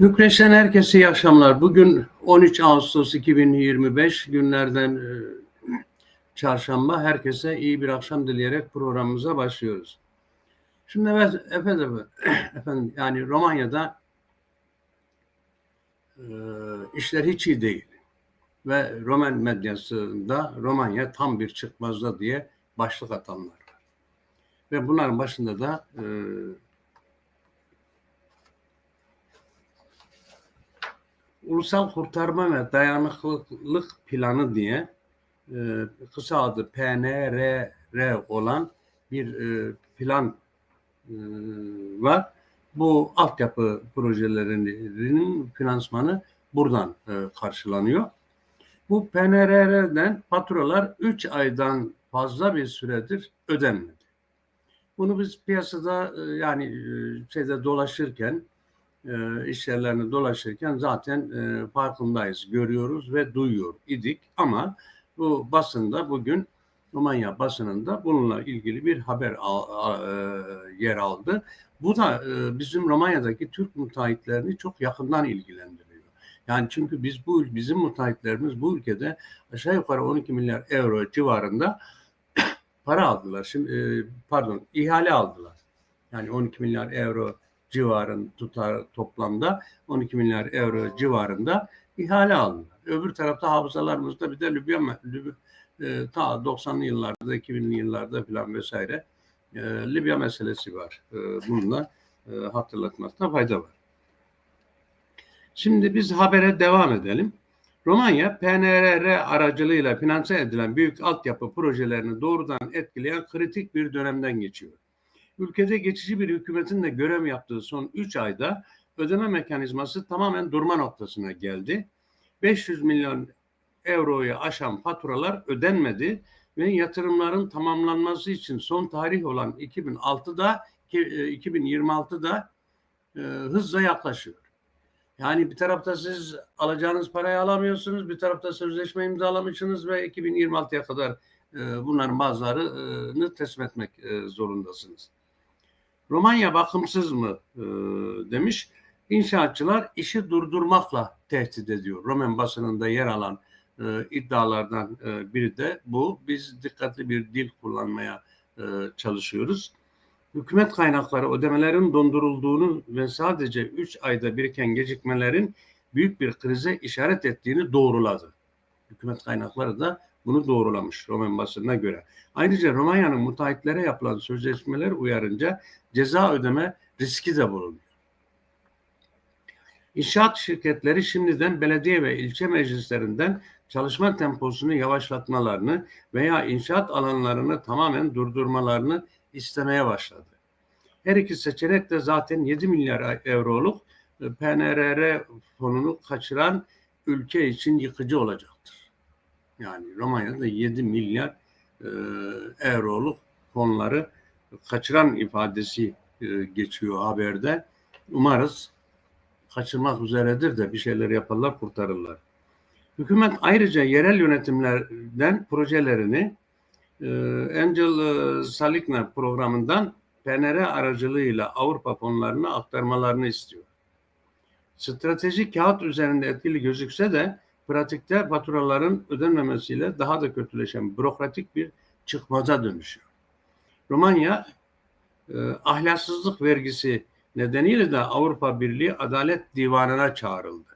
Bükreş'ten herkese iyi akşamlar. Bugün 13 Ağustos 2025 günlerden e, çarşamba. Herkese iyi bir akşam dileyerek programımıza başlıyoruz. Şimdi evet, efendim, efendim yani Romanya'da e, işler hiç iyi değil. Ve Roman medyasında Romanya tam bir çıkmazda diye başlık atanlar var. Ve bunların başında da e, Ulusal Kurtarma ve Dayanıklılık Planı diye e, kısa adı PNRR olan bir e, plan e, var. Bu altyapı projelerinin finansmanı buradan e, karşılanıyor. Bu PNRR'den faturalar 3 aydan fazla bir süredir ödenmedi. Bunu biz piyasada e, yani e, şeyde dolaşırken e, iş yerlerinde dolaşırken zaten e, farkındayız, görüyoruz ve duyuyor idik. Ama bu basında bugün Romanya basınında bununla ilgili bir haber al, a, e, yer aldı. Bu da e, bizim Romanya'daki Türk müteahhitlerini çok yakından ilgilendiriyor. Yani çünkü biz bu bizim müteahhitlerimiz bu ülkede aşağı yukarı 12 milyar euro civarında para aldılar. Şimdi e, pardon ihale aldılar. Yani 12 milyar euro civarın tutar toplamda 12 milyar euro civarında ihale aldılar. Öbür tarafta hafızalarımızda bir de Libya, Libya e, ta 90'lı yıllarda, 2000'li yıllarda falan vesaire e, Libya meselesi var. E, bunu da e, hatırlatmakta fayda var. Şimdi biz habere devam edelim. Romanya, PNRR aracılığıyla finanse edilen büyük altyapı projelerini doğrudan etkileyen kritik bir dönemden geçiyor. Ülkede geçici bir hükümetin de görev yaptığı son 3 ayda ödeme mekanizması tamamen durma noktasına geldi. 500 milyon euroyu aşan faturalar ödenmedi ve yatırımların tamamlanması için son tarih olan 2006'da 2026'da e, hızla yaklaşıyor. Yani bir tarafta siz alacağınız parayı alamıyorsunuz, bir tarafta sözleşme imzalamışsınız ve 2026'ya kadar e, bunların bazılarını teslim etmek e, zorundasınız. Romanya bakımsız mı e, demiş. İnşaatçılar işi durdurmakla tehdit ediyor. Roman basınında yer alan e, iddialardan e, biri de bu. Biz dikkatli bir dil kullanmaya e, çalışıyoruz. Hükümet kaynakları ödemelerin dondurulduğunu ve sadece 3 ayda biriken gecikmelerin büyük bir krize işaret ettiğini doğruladı. Hükümet kaynakları da bunu doğrulamış Roman basınına göre. Ayrıca Romanya'nın müteahhitlere yapılan sözleşmeler uyarınca ceza ödeme riski de bulunuyor. İnşaat şirketleri şimdiden belediye ve ilçe meclislerinden çalışma temposunu yavaşlatmalarını veya inşaat alanlarını tamamen durdurmalarını istemeye başladı. Her iki seçenek de zaten 7 milyar euroluk e, PNRR fonunu kaçıran ülke için yıkıcı olacaktır. Yani Romanya'da 7 milyar e, euroluk fonları kaçıran ifadesi e, geçiyor haberde. Umarız kaçırmak üzeredir de bir şeyler yaparlar kurtarırlar. Hükümet ayrıca yerel yönetimlerden projelerini e, Angel e, Salikna programından PNR aracılığıyla Avrupa fonlarına aktarmalarını istiyor. Strateji kağıt üzerinde etkili gözükse de pratikte faturaların ödenmemesiyle daha da kötüleşen bürokratik bir çıkmaza dönüşüyor. Romanya e, ahlaksızlık vergisi nedeniyle de Avrupa Birliği Adalet Divanı'na çağrıldı.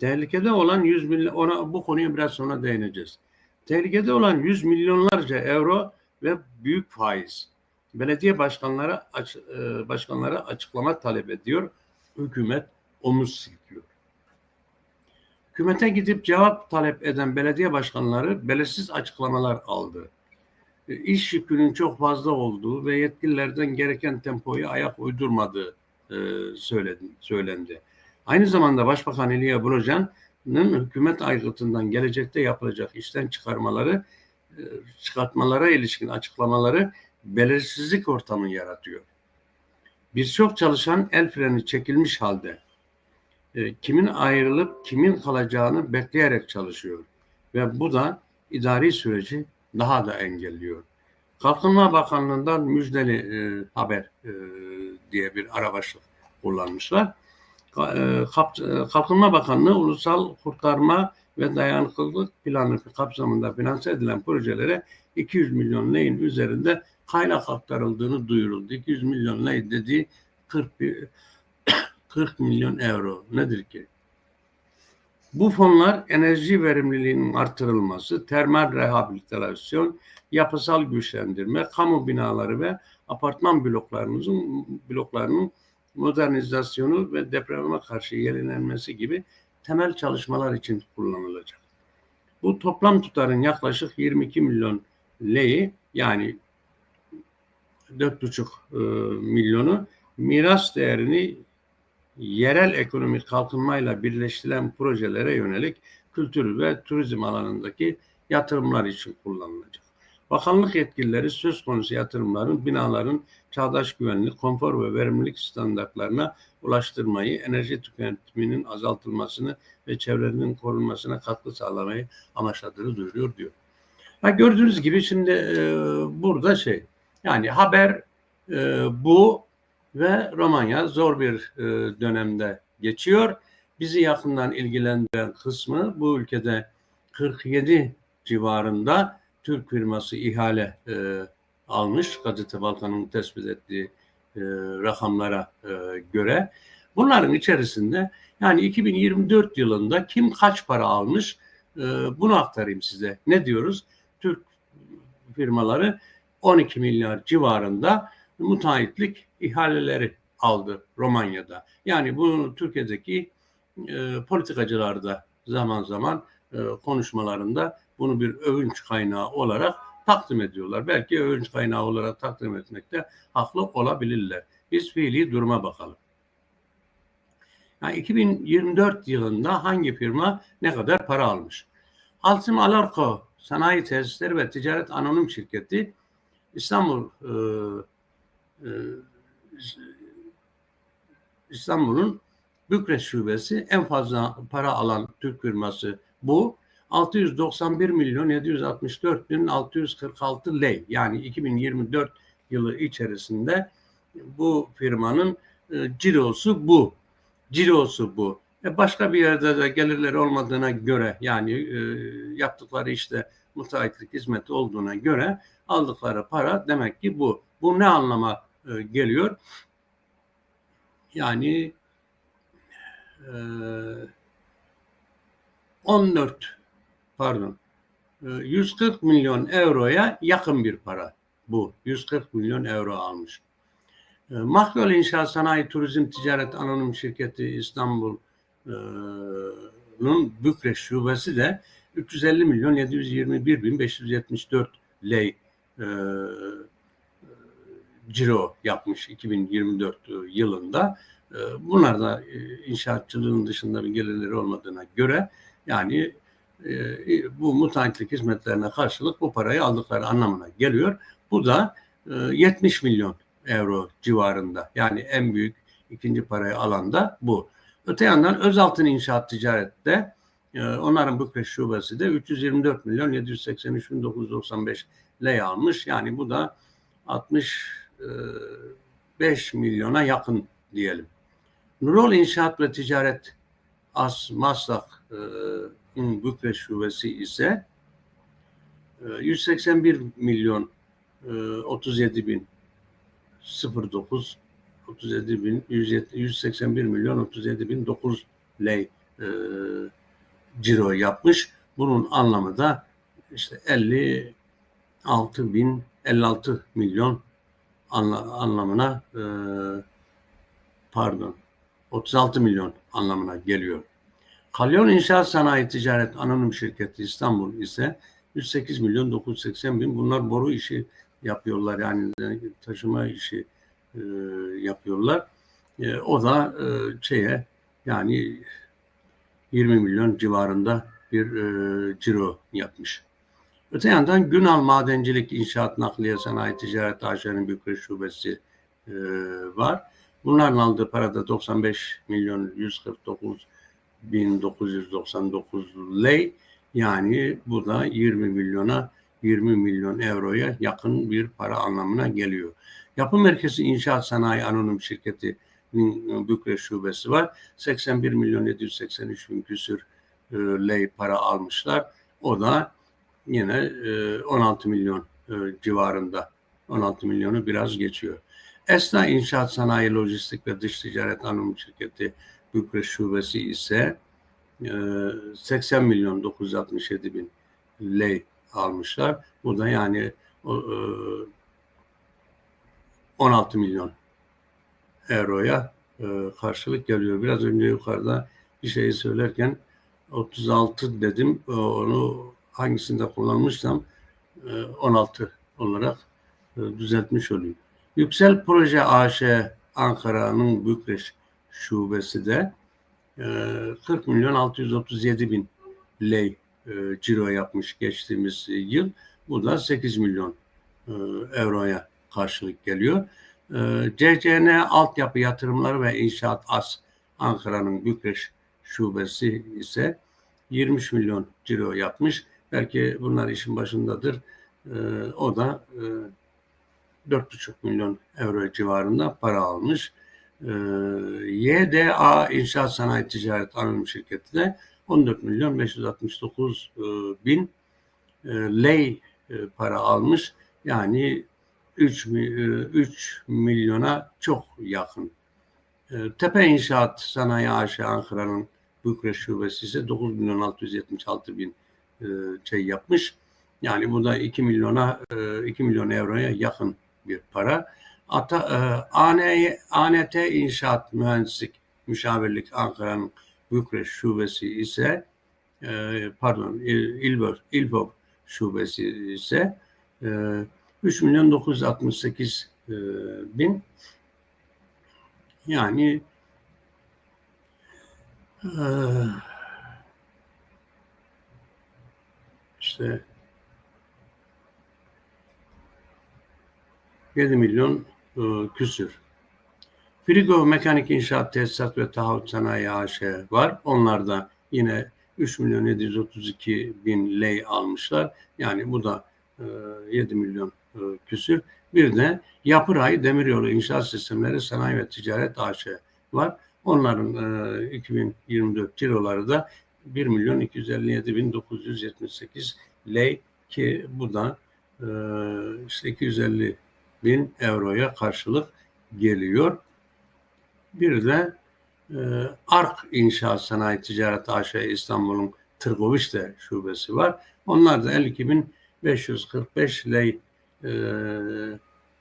Tehlikede olan 100 milyon, ona bu konuya biraz sonra değineceğiz. Tehlikede olan 100 milyonlarca euro ve büyük faiz. Belediye başkanları aç, e, başkanlara açıklama talep ediyor. Hükümet omuz silkiyor. Hükümete gidip cevap talep eden belediye başkanları belirsiz açıklamalar aldı. E, iş yükünün çok fazla olduğu ve yetkililerden gereken tempoyu ayak uydurmadığı e, söyledi, söylendi. Aynı zamanda Başbakan Elia Brocan'ın hükümet aygıtından gelecekte yapılacak işten çıkarmaları, e, çıkartmalara ilişkin açıklamaları belirsizlik ortamı yaratıyor. Birçok çalışan el freni çekilmiş halde e, kimin ayrılıp kimin kalacağını bekleyerek çalışıyor ve bu da idari süreci daha da engelliyor. Kalkınma Bakanlığı'ndan müjdeli e, haber e, diye bir ara başlık kullanmışlar. E, e, Kalkınma Bakanlığı Ulusal Kurtarma ve Dayanıklılık Planı kapsamında finanse edilen projelere 200 milyon leyin üzerinde kaynak aktarıldığını duyuruldu. 200 milyon lei dediği 40, bir- 40 milyon euro nedir ki? Bu fonlar enerji verimliliğinin artırılması, termal rehabilitasyon, yapısal güçlendirme, kamu binaları ve apartman bloklarımızın bloklarının modernizasyonu ve depreme karşı yenilenmesi gibi temel çalışmalar için kullanılacak. Bu toplam tutarın yaklaşık 22 milyon leyi yani 4,5 e, milyonu miras değerini yerel ekonomik kalkınmayla birleştirilen projelere yönelik kültür ve turizm alanındaki yatırımlar için kullanılacak. Bakanlık yetkilileri söz konusu yatırımların binaların çağdaş güvenlik, konfor ve verimlilik standartlarına ulaştırmayı, enerji tüketiminin azaltılmasını ve çevrenin korunmasına katkı sağlamayı amaçladığını duyuruyor diyor. Ha, gördüğünüz gibi şimdi e, burada şey yani haber e, bu ve Romanya zor bir e, dönemde geçiyor. Bizi yakından ilgilendiren kısmı bu ülkede 47 civarında Türk firması ihale e, almış. Gazete Balkan'ın tespit ettiği e, rakamlara e, göre. Bunların içerisinde yani 2024 yılında kim kaç para almış e, bunu aktarayım size. Ne diyoruz? Türk firmaları 12 milyar civarında müteahhitlik ihaleleri aldı Romanya'da. Yani bunu Türkiye'deki e, politikacılar da zaman zaman e, konuşmalarında bunu bir övünç kaynağı olarak takdim ediyorlar. Belki övünç kaynağı olarak takdim etmekte haklı olabilirler. Biz fiili duruma bakalım. Yani 2024 yılında hangi firma ne kadar para almış? Altim Alarko Sanayi Tesisleri ve Ticaret Anonim Şirketi İstanbul e, İstanbul'un Bükreş Şubesi en fazla para alan Türk firması bu. 691 milyon 764 bin 646 lei yani 2024 yılı içerisinde bu firmanın e, cirosu bu. Cirosu bu. E başka bir yerde de gelirleri olmadığına göre yani e, yaptıkları işte müteahhitlik hizmeti olduğuna göre aldıkları para demek ki bu. Bu ne anlama e, geliyor? Yani e, 14 pardon e, 140 milyon euroya yakın bir para bu. 140 milyon euro almış. E, İnşaat Sanayi Turizm Ticaret Anonim Şirketi İstanbul'un Bükreş Şubesi de 350 milyon 721 bin 574 lei e, ciro yapmış 2024 yılında. E, bunlar da e, inşaatçılığın dışında bir gelirleri olmadığına göre yani e, bu müteahhitlik hizmetlerine karşılık bu parayı aldıkları anlamına geliyor. Bu da 70 milyon euro civarında. Yani en büyük ikinci parayı alan da bu. Öte yandan Özaltın İnşaat Ticaret'te onların Bükreş şubesi de 324 milyon 783 bin 995 lei almış. Yani bu da 65 milyona yakın diyelim. Nurol İnşaat ve Ticaret As Maslak'ın Bükreş şubesi ise 181 milyon 37 bin 09 37 bin 181 milyon 37 bin 9 lei e, ciro yapmış. Bunun anlamı da işte 56 bin 56 milyon anla, anlamına e, pardon 36 milyon anlamına geliyor. Kalyon İnşaat Sanayi Ticaret Anonim Şirketi İstanbul ise 108 milyon 980 bin. Bunlar boru işi yapıyorlar yani taşıma işi e, yapıyorlar. E, o da e, şeye yani 20 milyon civarında bir e, ciro yapmış. Öte yandan Günal Madencilik İnşaat Nakliye Sanayi Ticaret AŞ'nin Bükreş Şubesi e, var. Bunların aldığı para da 95 milyon 149 bin 999 lei. Yani bu da 20 milyona 20 milyon euroya yakın bir para anlamına geliyor. Yapı Merkezi İnşaat Sanayi Anonim Şirketi Bükreş şubesi var. 81 milyon 783 bin küsür e, lei para almışlar. O da yine e, 16 milyon e, civarında. 16 milyonu biraz geçiyor. Esna İnşaat Sanayi Lojistik ve Dış Ticaret Anonim Şirketi Bükreş Şubesi ise e, 80 milyon 967 bin lei almışlar. Bu da yani o, e, 16 milyon euroya e, karşılık geliyor. Biraz önce yukarıda bir şeyi söylerken 36 dedim. E, Onu hangisinde kullanmışsam e, 16 olarak e, düzeltmiş olayım. Yüksel Proje AŞ Ankara'nın Bükreş şubesi de e, 40 milyon 637 bin lei e, ciro yapmış geçtiğimiz yıl. Bu da 8 milyon e, euroya karşılık geliyor. E, CCN Altyapı Yatırımları ve İnşaat AS Ankara'nın Bükreş şubesi ise 23 milyon ciro yapmış. Belki bunlar işin başındadır. E, o da e, 4,5 milyon euro civarında para almış. E, YDA İnşaat Sanayi Ticaret Anonim Şirketi de 14 milyon 569 e, bin e, lei e, para almış. Yani 3, 3 milyona çok yakın. E, Tepe İnşaat Sanayi AŞ Ankara'nın Bükreş Şubesi ise 9 milyon 676 bin e, şey yapmış. Yani bu da 2 milyona e, 2 milyon euroya yakın bir para. Ata, e, AN, ANT İnşaat Mühendislik Müşavirlik Ankara'nın Bükreş Şubesi ise e, pardon İl- İlbov Şubesi ise e, 3 milyon 968 e, bin yani e, işte 7 milyon e, küsür. Frigo Mekanik İnşaat Tesisat ve Taahhüt Sanayi AŞ var. Onlar da yine 3 milyon 732 bin lei almışlar. Yani bu da e, 7 milyon e, küsür. Bir de Yapıray Demiryolu İnşaat Sistemleri Sanayi ve Ticaret AŞ var. Onların e, 2024 ciroları da 1 milyon 257 bin 978 lei ki bu da e, işte 250 bin euroya karşılık geliyor. Bir de e, ARK İnşaat Sanayi Ticaret AŞ İstanbul'un Tırgovişte şubesi var. Onlar da 52.545 lei e,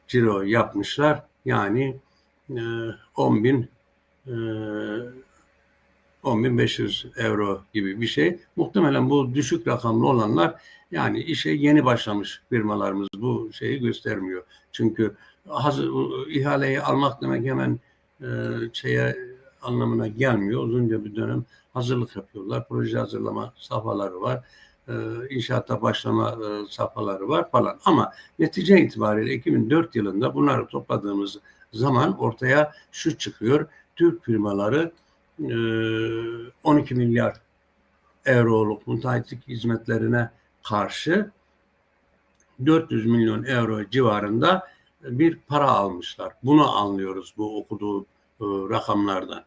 ciro yapmışlar. Yani e, 10 bin e, 10.500 euro gibi bir şey. Muhtemelen bu düşük rakamlı olanlar yani işe yeni başlamış firmalarımız bu şeyi göstermiyor. Çünkü hazır, ihaleyi almak demek hemen e, şeye anlamına gelmiyor. Uzunca bir dönem hazırlık yapıyorlar. Proje hazırlama safhaları var. E, inşaata başlama e, safhaları var falan. Ama netice itibariyle 2004 yılında bunları topladığımız zaman ortaya şu çıkıyor. Türk firmaları 12 milyar euroluk müteahhitlik hizmetlerine karşı 400 milyon euro civarında bir para almışlar. Bunu anlıyoruz bu okuduğu e, rakamlardan.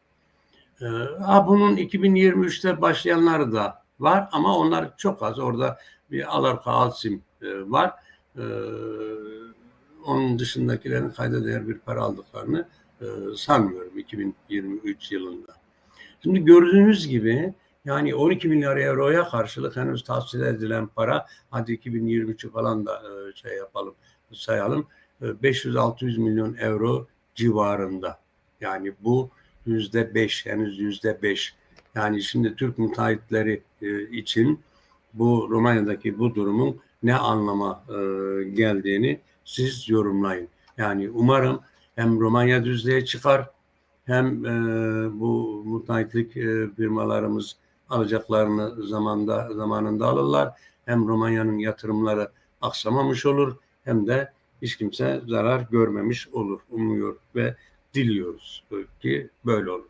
E, ha bunun 2023'te başlayanları da var ama onlar çok az. Orada bir Alarka Alsim e, var. E, onun dışındakilerin kayda değer bir para aldıklarını e, sanmıyorum 2023 yılında. Şimdi gördüğünüz gibi yani 12 milyar euroya karşılık henüz tahsil edilen para hadi 2023'ü falan da e, şey yapalım sayalım 500-600 milyon euro civarında. Yani bu yüzde beş, henüz yüzde beş. Yani şimdi Türk müteahhitleri e, için bu Romanya'daki bu durumun ne anlama e, geldiğini siz yorumlayın. Yani umarım hem Romanya düzlüğe çıkar hem e, bu müteahhitlik firmalarımız alacaklarını zamanda zamanında alırlar. Hem Romanya'nın yatırımları aksamamış olur hem de hiç kimse zarar görmemiş olur. Umuyor ve diliyoruz ki böyle olur.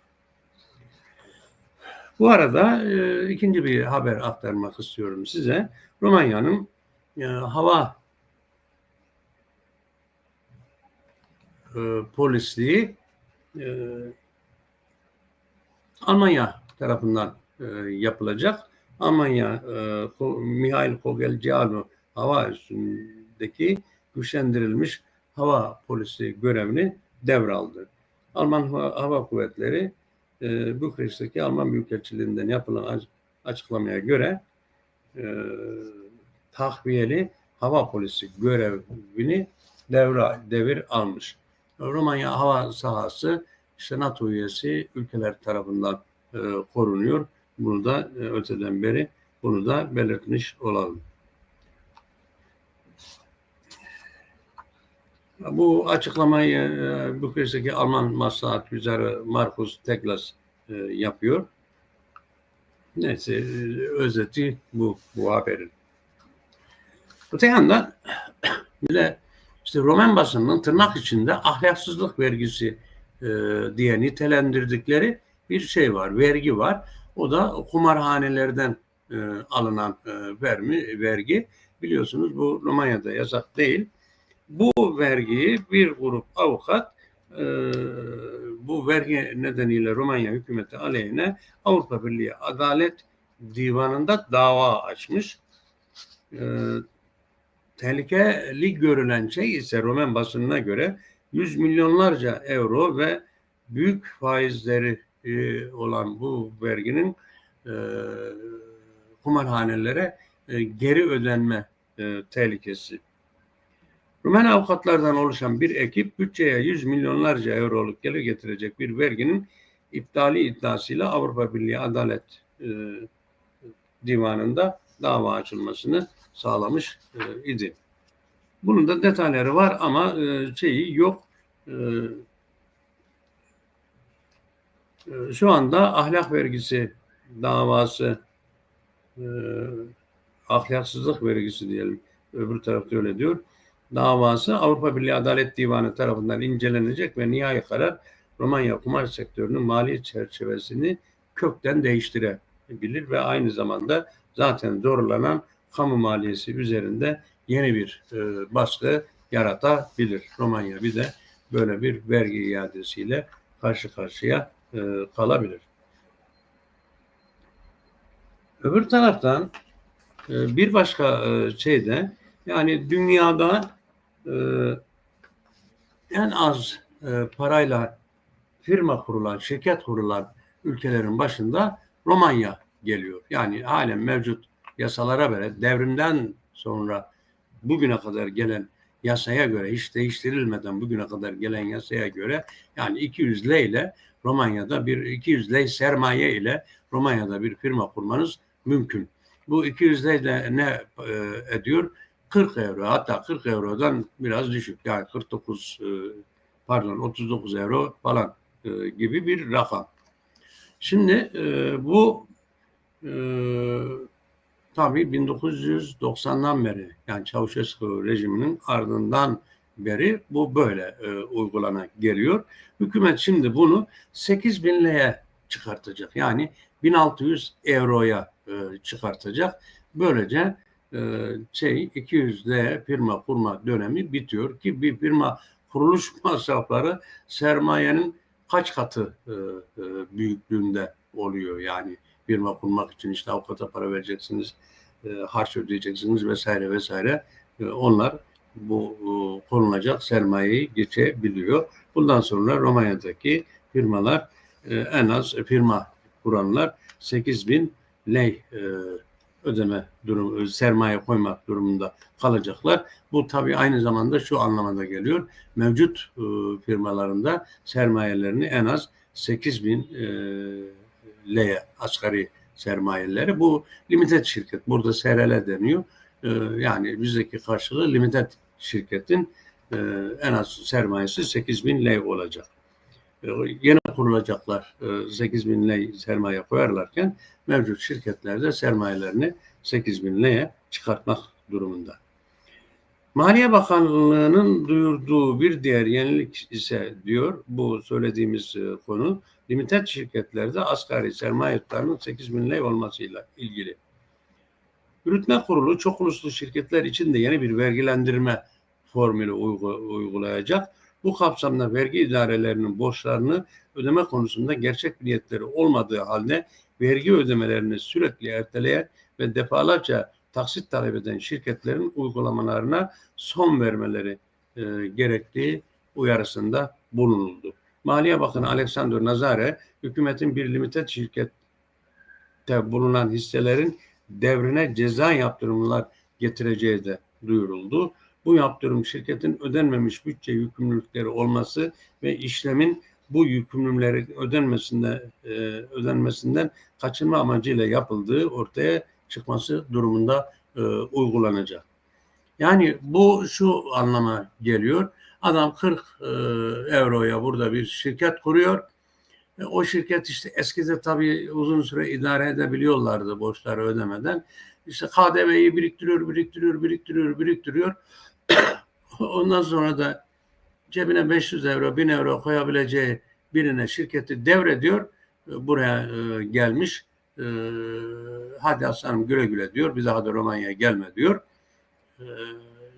Bu arada e, ikinci bir haber aktarmak istiyorum size. Romanya'nın e, hava e, polisliği e, Almanya tarafından e, yapılacak. Almanya e, Mihail Kogelciano hava üstündeki güçlendirilmiş hava polisi görevini devraldı. Alman Hava, Kuvvetleri e, Bükreş'teki Alman Büyükelçiliğinden yapılan aç- açıklamaya göre e, tahviyeli hava polisi görevini devre, devir almış. Romanya hava sahası işte NATO üyesi ülkeler tarafından e, korunuyor. Bunu da e, öteden beri bunu da belirtmiş olalım. Bu açıklamayı e, Bükreş'teki Alman Maslahat Yüzarı Markus Teklas e, yapıyor. Neyse e, özeti bu, bu haberin. Öte yandan bir de işte Roman basınının tırnak içinde ahlaksızlık vergisi e, diye nitelendirdikleri bir şey var, vergi var. O da kumarhanelerden e, alınan e, vermi, vergi. Biliyorsunuz bu Romanya'da yasak değil. Bu vergiyi bir grup avukat e, bu vergi nedeniyle Romanya hükümeti aleyhine Avrupa Birliği Adalet Divanı'nda dava açmış. E, tehlikeli görülen şey ise Roman basınına göre 100 milyonlarca euro ve büyük faizleri e, olan bu verginin e, kumarhanelere e, geri ödenme e, tehlikesi. Rumen avukatlardan oluşan bir ekip bütçeye 100 milyonlarca euroluk gelir getirecek bir verginin iptali iddiasıyla Avrupa Birliği Adalet e, Divanı'nda dava açılmasını sağlamış e, idi. Bunun da detayları var ama e, şeyi yok. E, e, şu anda ahlak vergisi davası e, ahlaksızlık vergisi diyelim. Öbür tarafta öyle diyor. Davası Avrupa Birliği Adalet Divanı tarafından incelenecek ve nihai karar Romanya kumar sektörünün mali çerçevesini kökten değiştirebilir ve aynı zamanda zaten zorlanan kamu maliyesi üzerinde yeni bir e, baskı yaratabilir. Romanya bir de böyle bir vergi iadesiyle karşı karşıya e, kalabilir. Öbür taraftan e, bir başka e, şey de yani dünyada e, en az e, parayla firma kurulan, şirket kurulan ülkelerin başında Romanya geliyor. Yani halen mevcut yasalara göre devrimden sonra bugüne kadar gelen yasaya göre hiç değiştirilmeden bugüne kadar gelen yasaya göre yani 200 L ile Romanya'da bir 200 L sermaye ile Romanya'da bir firma kurmanız mümkün. Bu 200 L ne e, ediyor? 40 euro hatta 40 eurodan biraz düşük yani 49 e, pardon 39 euro falan e, gibi bir rakam. Şimdi e, bu e, tabii 1990'dan beri yani Çavuşescu rejiminin ardından beri bu böyle e, uygulana geliyor. Hükümet şimdi bunu 8 bin liraya çıkartacak. Yani 1600 euroya e, çıkartacak. Böylece e, şey 200 L firma kurma dönemi bitiyor ki bir firma kuruluş masrafları sermayenin kaç katı e, e, büyüklüğünde oluyor yani firma kurmak için işte avukata para vereceksiniz, e, harç ödeyeceksiniz vesaire vesaire. E, onlar bu e, konulacak sermayeyi geçebiliyor. Bundan sonra Romanya'daki firmalar e, en az firma kuranlar 8 bin lei e, ödeme durum, sermaye koymak durumunda kalacaklar. Bu tabii aynı zamanda şu anlamada geliyor. Mevcut e, firmalarında sermayelerini en az 8 bin e, leye asgari sermayeleri. Bu limited şirket. Burada SRL deniyor. E, yani bizdeki karşılığı limited şirketin e, en az sermayesi 8 bin lei olacak. E, yeni kurulacaklar e, 8 bin lei sermaye koyarlarken mevcut şirketlerde sermayelerini 8 bin liraya çıkartmak durumunda. Maliye Bakanlığı'nın duyurduğu bir diğer yenilik ise diyor bu söylediğimiz e, konu limited şirketlerde asgari sermaye tutarının 8 bin lira olmasıyla ilgili. Yürütme Kurulu çok uluslu şirketler için de yeni bir vergilendirme formülü uygulayacak. Bu kapsamda vergi idarelerinin borçlarını ödeme konusunda gerçek niyetleri olmadığı halde vergi ödemelerini sürekli erteleyen ve defalarca taksit talep eden şirketlerin uygulamalarına son vermeleri e, gerektiği uyarısında bulunuldu. Maliye Bakanı Alexander Nazare, hükümetin bir limited şirkette bulunan hisselerin devrine ceza yaptırımlar getireceği de duyuruldu. Bu yaptırım şirketin ödenmemiş bütçe yükümlülükleri olması ve işlemin bu yükümlülüklerin ödenmesinde e, ödenmesinden kaçınma amacıyla yapıldığı ortaya çıkması durumunda e, uygulanacak. Yani bu şu anlama geliyor. Adam 40 e, euroya burada bir şirket kuruyor. E, o şirket işte eskide tabii uzun süre idare edebiliyorlardı borçları ödemeden. İşte KDV'yi biriktiriyor, biriktiriyor, biriktiriyor, biriktiriyor. Ondan sonra da cebine 500 euro, 1000 euro koyabileceği birine şirketi devrediyor. E, buraya e, gelmiş. E, hadi aslanım güle güle diyor. Bir daha da Romanya'ya gelme diyor. E,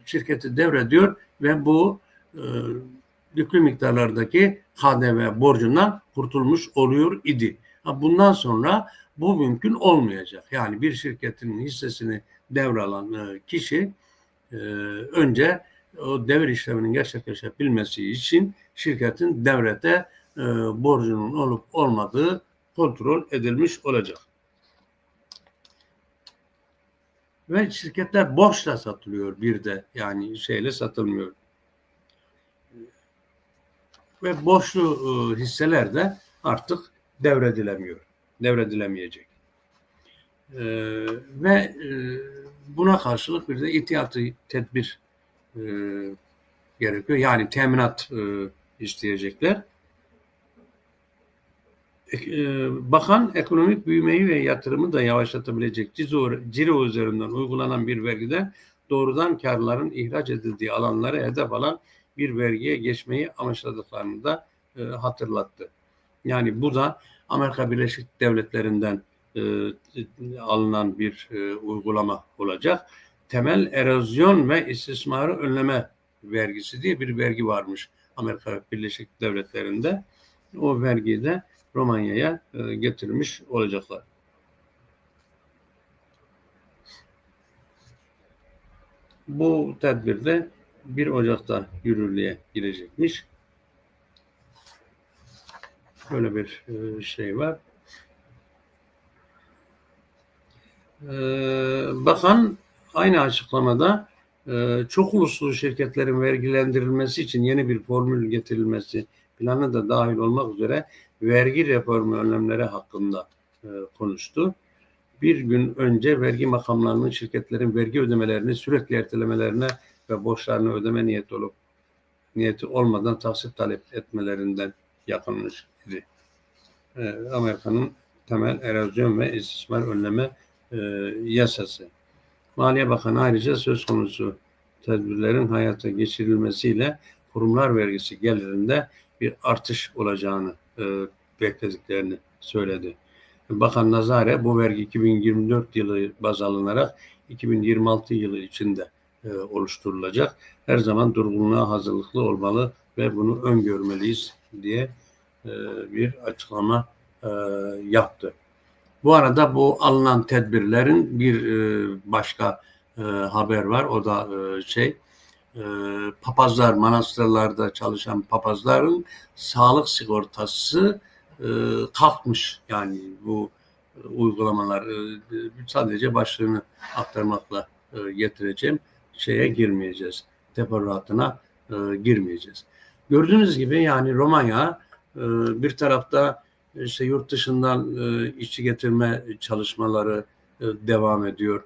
şirketi devrediyor ve bu e, yüklü miktarlardaki KDV borcundan kurtulmuş oluyor idi. Ha, bundan sonra bu mümkün olmayacak. Yani bir şirketin hissesini devralan e, kişi e, önce o devir işleminin gerçekleşebilmesi için şirketin devlete e, borcunun olup olmadığı kontrol edilmiş olacak. Ve şirketler borçla satılıyor bir de yani şeyle satılmıyor. Ve borçlu e, hisseler de artık devredilemiyor. Devredilemeyecek. E, ve e, buna karşılık bir de ihtiyati tedbir gerekiyor. Yani teminat isteyecekler. E, bakan ekonomik büyümeyi ve yatırımı da yavaşlatabilecek ciro, üzerinden uygulanan bir vergiden doğrudan karların ihraç edildiği alanlara hedef alan bir vergiye geçmeyi amaçladıklarını da e, hatırlattı. Yani bu da Amerika Birleşik Devletleri'nden e, alınan bir e, uygulama olacak. Temel erozyon ve istismarı önleme vergisi diye bir vergi varmış Amerika Birleşik Devletleri'nde. O vergiyi de Romanya'ya e, getirmiş olacaklar. Bu tedbirde 1 Ocak'ta yürürlüğe girecekmiş. Böyle bir e, şey var. E, bakan aynı açıklamada çok uluslu şirketlerin vergilendirilmesi için yeni bir formül getirilmesi planı da dahil olmak üzere vergi reformu önlemleri hakkında e, konuştu. Bir gün önce vergi makamlarının şirketlerin vergi ödemelerini sürekli ertelemelerine ve borçlarını ödeme niyeti olup niyeti olmadan tahsil talep etmelerinden yakınmış idi. E, Amerika'nın temel erozyon ve istismar önleme e, yasası. Maliye Bakanı ayrıca söz konusu tedbirlerin hayata geçirilmesiyle kurumlar vergisi gelirinde bir artış olacağını e, beklediklerini söyledi. Bakan Nazare bu vergi 2024 yılı baz alınarak 2026 yılı içinde e, oluşturulacak. Her zaman durgunluğa hazırlıklı olmalı ve bunu öngörmeliyiz diye e, bir açıklama e, yaptı. Bu arada bu alınan tedbirlerin bir e, başka e, haber var. O da e, şey e, papazlar, manastırlarda çalışan papazların sağlık sigortası e, kalkmış. Yani bu e, uygulamalar e, sadece başlığını aktarmakla e, getireceğim. Şeye girmeyeceğiz. Teferruatına girmeyeceğiz. Gördüğünüz gibi yani Romanya bir tarafta işte yurt dışından işçi getirme çalışmaları devam ediyor.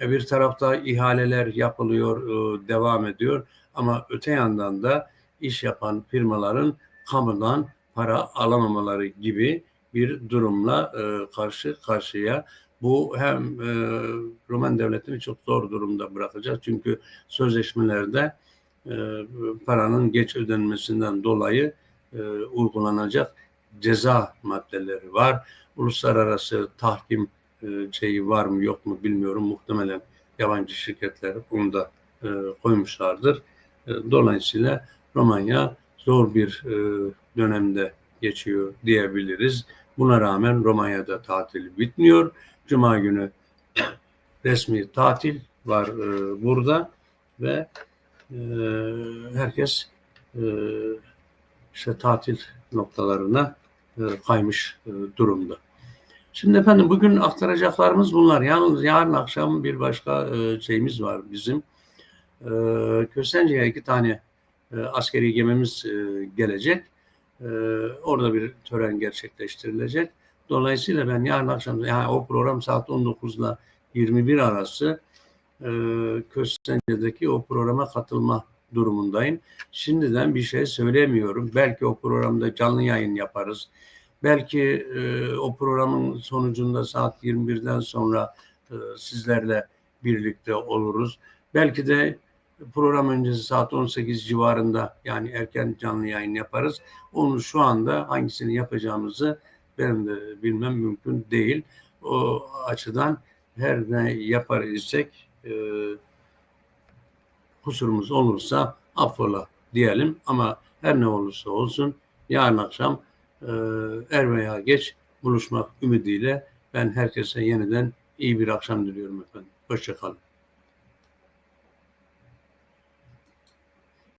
Bir tarafta ihaleler yapılıyor, e, devam ediyor. Ama öte yandan da iş yapan firmaların kamudan para alamamaları gibi bir durumla e, karşı karşıya. Bu hem e, Roman devletini çok zor durumda bırakacak. Çünkü sözleşmelerde paranın geç ödenmesinden dolayı uygulanacak ceza maddeleri var. Uluslararası tahkim e, şeyi var mı yok mu bilmiyorum. Muhtemelen yabancı şirketler bunu da e, koymuşlardır. E, dolayısıyla Romanya zor bir e, dönemde geçiyor diyebiliriz. Buna rağmen Romanya'da tatil bitmiyor. Cuma günü resmi tatil var e, burada ve e, herkes e, işte tatil noktalarına e, kaymış e, durumda. Şimdi efendim bugün aktaracaklarımız bunlar. Yalnız yarın akşam bir başka e, şeyimiz var bizim. E, iki tane e, askeri gemimiz e, gelecek. Orada bir tören gerçekleştirilecek. Dolayısıyla ben yarın akşam yani o program saat 19 ile 21 arası e, o programa katılma durumundayım. Şimdiden bir şey söylemiyorum. Belki o programda canlı yayın yaparız. Belki e, o programın sonucunda saat 21'den sonra e, sizlerle birlikte oluruz. Belki de program öncesi saat 18 civarında yani erken canlı yayın yaparız. Onu şu anda hangisini yapacağımızı benim de bilmem mümkün değil. O açıdan her ne yapar isek e, kusurumuz olursa affola diyelim ama her ne olursa olsun yarın akşam er veya geç buluşmak ümidiyle ben herkese yeniden iyi bir akşam diliyorum efendim. Hoşçakalın.